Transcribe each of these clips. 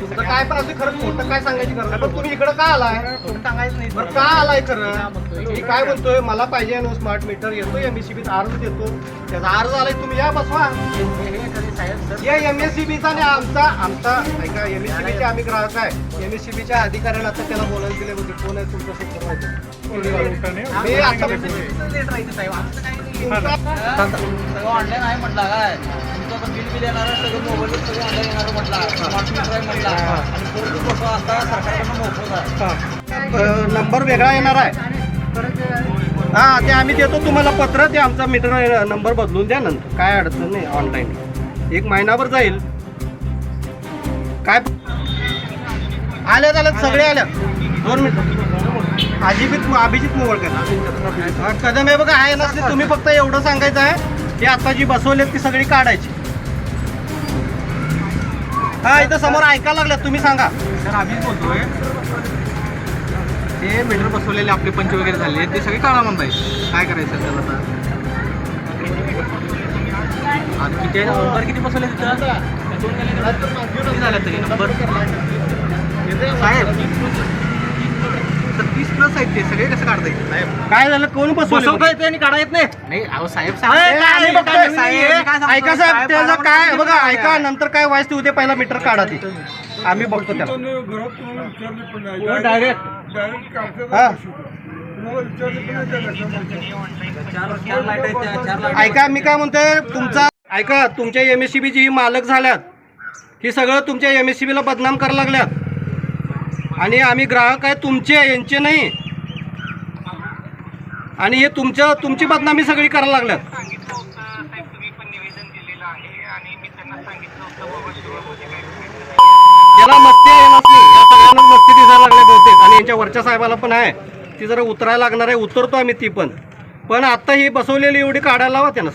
तुमचं काय पण असं खरं खोटं काय सांगायची गरज नाही. पण तुम्ही इकडं का आलाय? सांगायचं नाही बरं का आलाय खरं? मी काय म्हणतोय मला पाहिजे ना स्मार्ट मीटर येतो एमएससीबीत अर्ज देतो. त्याचा अर्ज आलाय तुम्ही या बसवा. या एमएससीबीचा आणि आमचा आमचा ऐका एमएससीबीचे आम्ही ग्राहक आहे. एमएससीबीच्या अधिकाऱ्याला आता त्याला बोलायला दिले होते कोण आहे तुमच्या सुपरवायझर मी आता ऑनलाईन आहे म्हटलं काय? तुमचं पण बिल बिल येणार आहे, सगळं मोबाईलवर सगळं ऑनलाईन येणार म्हटलं. स्मार्ट मीटर आहे म्हटलं आणि फोटो फोटो आता सरकारकडनं मोफत आहे. नंबर वेगळा येणार आहे. हा ते आम्ही देतो तुम्हाला पत्र ते आमचा मीटर नंबर बदलून द्या नंतर. काय अडचण नाही ऑनलाईन एक महिनाभर जाईल. काय? आल्यात आल्यात सगळे आल्या दोन मिनिट. अजिबित अभिजित मोवळकर कदम हे बघा आहे नसते तुम्ही फक्त एवढं सांगायचं आहे की आता जी बसवलेत ती सगळी काढायची. हा इथं समोर ऐकायला लागल्यात तुम्ही सांगा. सर आम्हीच बोलतोय. ते मीटर बसवलेले आपले पंच वगैरे झाले ते सगळे काळा म्हणताय काय करायचं त्याला आता? आणि किती नंबर किती बसवले तिथं? झाले तरी नंबर. साहेब तीस प्लस आहेत ते सगळे कसं काढता येईल साहेब काय झालं? कोण बसवता येते आणि काढा येत नाही. नाही अहो साहेब ए, आम्ही बघतोय. ऐका साहेब त्याचं काय बघा ऐका नंतर काय व्हायचं ते उद्या पहिला मीटर काढा ती आम्ही बघतो त्याला. डायरेक्ट हा चार चार लाइट आहेत त्या चार लाइट ऐका मी काय म्हणतोय तुमचा ऐका तुमच्या एम एस सी बीची मालक झाल्यात. ही सगळं तुमच्या एम एस सी बीला बदनाम करायला लागल्यात. आणि आम्ही ग्राहक आहे तुमचे यांचे नाही. आणि हे तुमच्या तुमची बदनामी सगळी करायला लागल्यात. त्याला मस्ती आहे येणार नाही. या सगळ्यांना मस्ती दिसायला लागल्या बहुतेक. आणि यांच्या वरच्या साहेबाला पण आहे. ती जरा उतरायला लागणार आहे. उतरतो आम्ही ती पण. पण आत्ता ही बसवलेली एवढी काढायला लावा त्यानं.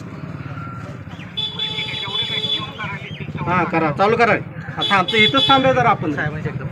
हां करा. चालू करा. आता आमचं इथंच थांबूया जरा आपण. साहेब